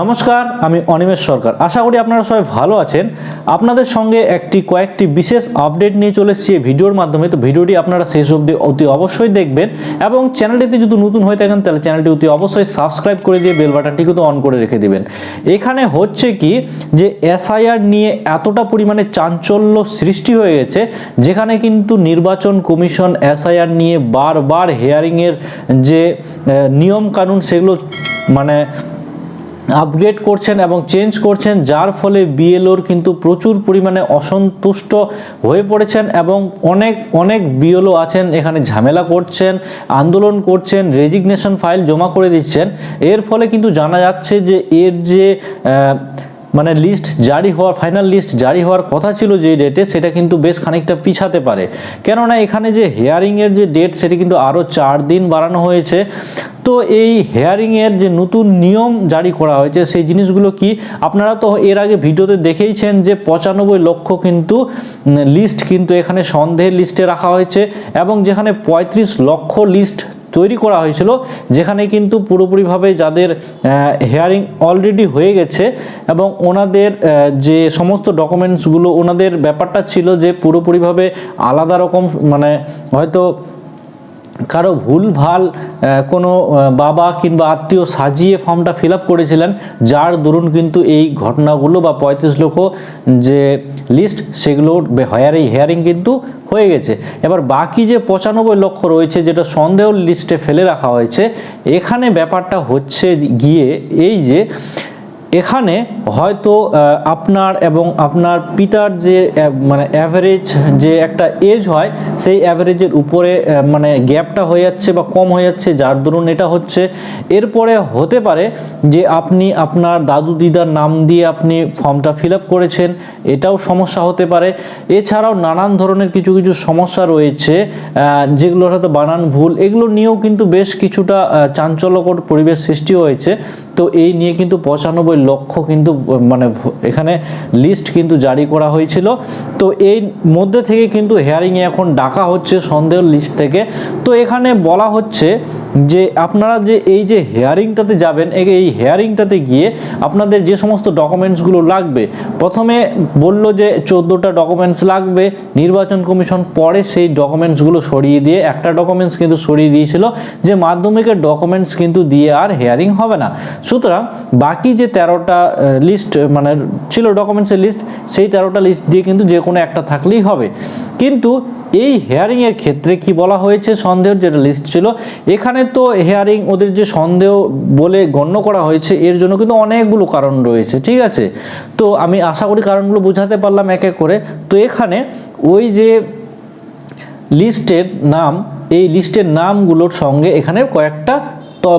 নমস্কার, আমি অনিমেষ সরকার। আশা করি আপনারা সবাই ভালো আছেন। আপনাদের সঙ্গে একটি কয়েকটি বিশেষ আপডেট নিয়ে চলে এসেছি ভিডিওর মাধ্যমে। তো ভিডিওটি আপনারা শেষ অবধি, অতি অবশ্যই দেখবেন এবং চ্যানেলটিতে যদি নতুন হয়ে থাকেন, তাহলে চ্যানেলটি অতি অবশ্যই সাবস্ক্রাইব করে দিয়ে বেল বাটনটি কিন্তু অন করে রেখে দিবেন। এখানে হচ্ছে কি যে এসআইআর নিয়ে এতটা পরিমাণে চাঞ্চল্য সৃষ্টি হয়ে গেছে, যেখানে কিন্তু নির্বাচন কমিশন এসআইআর নিয়ে বারবার হেয়ারিংয়ের যে নিয়ম কানুন সেগুলো মানে আপগ্রেড করছেন এবং চেঞ্জ করছেন, যার ফলে বিএলওর কিন্তু প্রচুর পরিমাণে অসন্তুষ্ট হয়ে পড়েছেন এবং অনেক অনেক বিএলও আছেন, এখানে ঝামেলা করছেন, আন্দোলন করছেন রেজিগনেশন ফাইল জমা করে দিচ্ছেন। এর ফলে কিন্তু জানা যাচ্ছে যে এর যে মানে লিস্ট জারি হওয়ার ফাইনাল লিস্ট জারি হওয়ার কথা ছিল যে ডেটে সেটা কিন্তু বেশ খানিকটা পিছাতে পারে। কেননা এখানে যে হেয়ারিংয়ের যে ডেট সেটি কিন্তু আরও চার দিন বাড়ানো হয়েছে। তো এই হেয়ারিংয়ের যে নতুন নিয়ম জারি করা হয়েছে, সেই জিনিসগুলো কি? আপনারা তো এর আগে ভিডিওতে দেখেইছেন যে পঁচানব্বই লক্ষ কিন্তু লিস্ট কিন্তু এখানে সন্দেহের লিস্টে রাখা হয়েছে এবং যেখানে পঁয়ত্রিশ লক্ষ লিস্ট তৈরি করা হয়েছিল, যেখানে কিন্তু পুরোপুরিভাবে যাদের হেয়ারিং অলরেডি হয়ে গেছে এবং ওনাদের যে সমস্ত ডকুমেন্টসগুলো ওনাদের ব্যাপারটা ছিল যে পুরোপুরিভাবে আলাদা রকম মানে হয়তো কারও ভুল, ভালো কোনো বাবা কিংবা আত্মীয় সাজিয়ে ফর্মটা ফিল করেছিলেন, যার দরুন কিন্তু এই ঘটনাগুলো বা পঁয়ত্রিশ লক্ষ যে লিস্ট সেগুলো হেয়ারিং হেয়ারিং কিন্তু হয়ে গেছে। এবার বাকি যে পঁচানব্বই লক্ষ রয়েছে, যেটা সন্দেহ লিস্টে ফেলে রাখা হয়েছে, এখানে ব্যাপারটা হচ্ছে গিয়ে এই যে এখানে হয়তো আপনার এবং আপনার পিতার যে মানে অ্যাভারেজ যে একটা এজ হয়, সেই অ্যাভারেজের উপরে মানে গ্যাপটা হয়ে যাচ্ছে বা কম হয়ে যাচ্ছে। যার দরুন এটা হচ্ছে। এরপরে হতে পারে যে আপনি আপনার দাদু দিদার নাম দিয়ে আপনি ফর্মটা ফিল আপ করেছেন, এটাও সমস্যা হতে পারে। এছাড়াও নানান ধরনের কিছু কিছু সমস্যা রয়েছে যেগুলোর হয়তো বানান ভুল। এগুলো নিয়েও কিন্তু বেশ কিছুটা চাঞ্চল্যকর পরিবেশ সৃষ্টি হয়েছে। তো এই নিয়ে কিন্তু পঁচানব্বই লক্ষ কিন্তু মানে এখানে লিস্ট কিন্তু জারি করা হয়েছিল। তো এই মধ্যে থেকে কিন্তু হেয়ারিংয়ে এখন ডাকা হচ্ছে সন্দেহ লিস্ট থেকে। তো এখানে বলা হচ্ছে যে আপনারা যে এই যে হেয়ারিংটাতে যাবেন, এই হেয়ারিংটাতে গিয়ে আপনাদের যে সমস্ত ডকুমেন্টসগুলো লাগবে, প্রথমে বলল যে চোদ্দোটা ডকুমেন্টস লাগবে, নির্বাচন কমিশন পরে সেই ডকুমেন্টসগুলো সরিয়ে দিয়ে, একটা ডকুমেন্টস কিন্তু সরিয়ে দিয়েছিল, যে মাধ্যমিকের ডকুমেন্টস কিন্তু দিয়ে আর হেয়ারিং হবে না। সুতরাং বাকি যে তেরোটা লিস্ট মানে ছিল ডকুমেন্টসের লিস্ট সেই তেরোটা লিস্ট দিয়ে কিন্তু যে কোনো একটা থাকলেই হবে। কিন্তু এই হেয়ারিংয়ের ক্ষেত্রে কি বলা হয়েছে? সন্দেহের যেটা লিস্ট ছিল, এখানে তো হেয়ারিং ওদের যে সন্দেহ বলে গণ্য করা হয়েছে, এর জন্য কিন্তু অনেকগুলো কারণ রয়েছে, ঠিক আছে? তো আমি আশা করি কারণগুলো বোঝাতে পারলাম এক এক করে। তো এখানে ওই যে লিস্টের নাম, এই লিস্টের নামগুলোর সঙ্গে এখানে কয়েকটা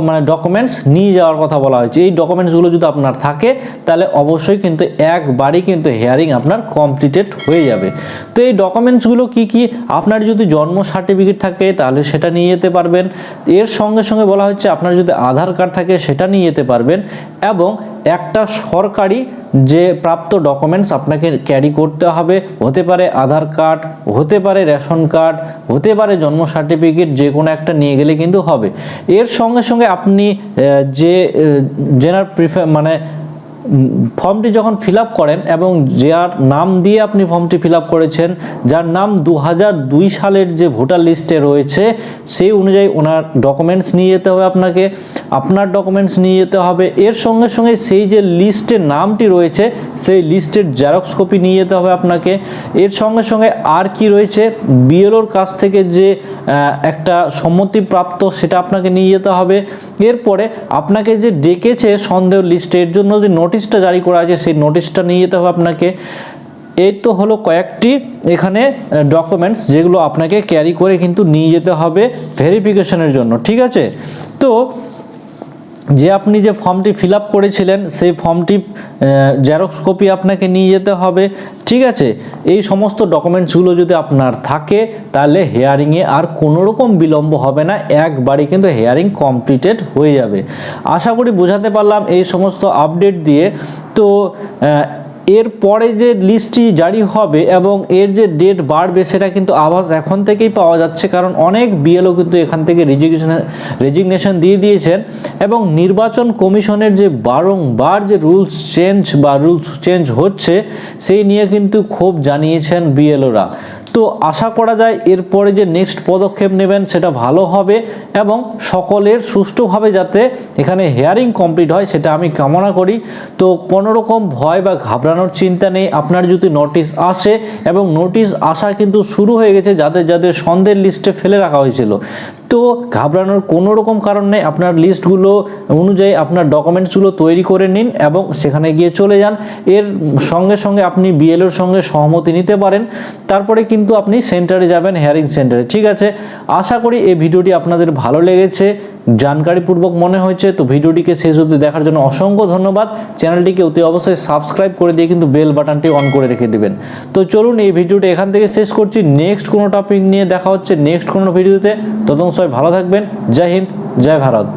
মানে ডকুমেন্টস নিয়ে যাওয়ার কথা বলা হয়েছে। এই ডকুমেন্টসগুলো যদি আপনার থাকে, তাহলে অবশ্যই কিন্তু একবারই কিন্তু হেয়ারিং আপনার কমপ্লিটেড হয়ে যাবে। তো এই ডকুমেন্টসগুলো কি কি? আপনার যদি জন্ম সার্টিফিকেট থাকে, তাহলে সেটা নিয়ে যেতে পারবেন। এর সঙ্গে সঙ্গে বলা হচ্ছে, আপনার যদি আধার কার্ড থাকে, সেটা নিয়ে যেতে পারবেন। এবং একটা সরকারি যে প্রাপ্ত ডকুমেন্টস আপনাকে ক্যারি করতে হবে, হতে পারে আধার কার্ড হতে পারে রেশন কার্ড হতে পারে জন্ম সার্টিফিকেট যে কোনো একটা নিয়ে গেলে কিন্তু হবে। এর সঙ্গে সঙ্গে আপনি যে জেনার প্রিফার মানে ফর্মটি যখন ফিল করেন এবং যার নাম দিয়ে আপনি ফর্মটি ফিল করেছেন, যার নাম দু সালের যে ভোটার লিস্টে রয়েছে, সেই অনুযায়ী ওনার ডকুমেন্টস নিয়ে যেতে হবে আপনাকে। আপনার ডকুমেন্টস নিয়ে যেতে হবে। এর সঙ্গে সঙ্গে সেই যে লিস্টের নামটি রয়েছে, সেই লিস্টের জেরক্স কপি নিয়ে যেতে হবে আপনাকে। এর সঙ্গে সঙ্গে আর কি রয়েছে? বিএলওর কাছ থেকে যে একটা সম্মতিপ্রাপ্ত সেটা আপনাকে নিয়ে যেতে হবে। এরপরে আপনাকে যে ডেকেছে সন্দেহ লিস্টে এর জন্য যে নোটিশটা জারি করা আছে, সেই নোটিশটা নিয়ে যেতে হবে আপনাকে। এই তো হলো কয়েকটি এখানে ডকুমেন্টস যেগুলো আপনাকে ক্যারি করে কিন্তু নিয়ে যেতে হবে ভেরিফিকেশনের জন্য, ঠিক আছে? তো যে আপনি যে ফর্মটি ফিল করেছিলেন, সেই ফর্মটি জেরক্স কপি আপনাকে নিয়ে যেতে হবে। ঠিক আছে? এই সমস্ত ডকুমেন্টসগুলো যদি আপনার থাকে, তাহলে হেয়ারিংয়ে আর কোনো রকম বিলম্ব হবে না। একবারই কিন্তু হেয়ারিং কমপ্লিটেড হয়ে যাবে। আশা করি বোঝাতে পারলাম এই সমস্ত আপডেট দিয়ে। তো এর পরে যে লিস্টটি জারি হবে এবং এর যে ডেট বাড়বে, সেটা কিন্তু আভাস এখন থেকেই পাওয়া যাচ্ছে, কারণ অনেক বিএলও কিন্তু এখান থেকে রেজিগনেশন রেজিগনেশন দিয়ে দিয়েছেন এবং নির্বাচন কমিশনের যে বারংবার যে রুলস চেঞ্জ বা রুলস চেঞ্জ হচ্ছে, সেই নিয়ে কিন্তু ক্ষোভ জানিয়েছেন বিএলওরা তো আশা করা যায় এরপরে যে নেক্সট পদক্ষেপ নেবেন সেটা ভালো হবে এবং সকলের সুষ্ঠুভাবে যাতে এখানে হেয়ারিং কমপ্লিট হয় সেটা আমি কামনা করি। তো কোনো রকম ভয় বা ঘাবড়ানোর চিন্তা নেই। আপনার যদি নোটিশ আসে এবং নোটিশ আসা কিন্তু শুরু হয়ে গেছে যাদের যাদের সন্দেহের লিস্টে ফেলে রাখা হয়েছিল। তো ঘাবড়ানোর কোনো রকম কারণ নেই। আপনার লিস্টগুলো অনুযায়ী আপনার ডকুমেন্টসগুলো তৈরি করে নিন এবং সেখানে গিয়ে চলে যান। এর সঙ্গে সঙ্গে আপনি বিএলওর সঙ্গে সহমতি নিতে পারেন। তারপরে কিন্তু আপনি সেন্টারে যাবেন হেয়ারিং সেন্টারে। ঠিক আছে? আশা করি এই ভিডিওটি আপনাদের ভালো লেগেছে। জানকারিপূর্বক মনে হয়েছে, তো ভিডিওটিকে শেষ অবধি দেখার জন্য অসংখ্য ধন্যবাদ। চ্যানেলটিকে অতি অবশ্যই সাবস্ক্রাইব করে দিয়ে কিন্তু বেল বাটনটি অন করে রেখে দিবেন। তো চলুন এই ভিডিওটি এখান থেকে শেষ করছি। নেক্সট কোনো টপিক নিয়ে দেখা হচ্ছে নেক্সট কোনো ভিডিওতে। ততক্ষণ সবাই ভালো থাকবেন। জয় হিন্দ জয় ভারত।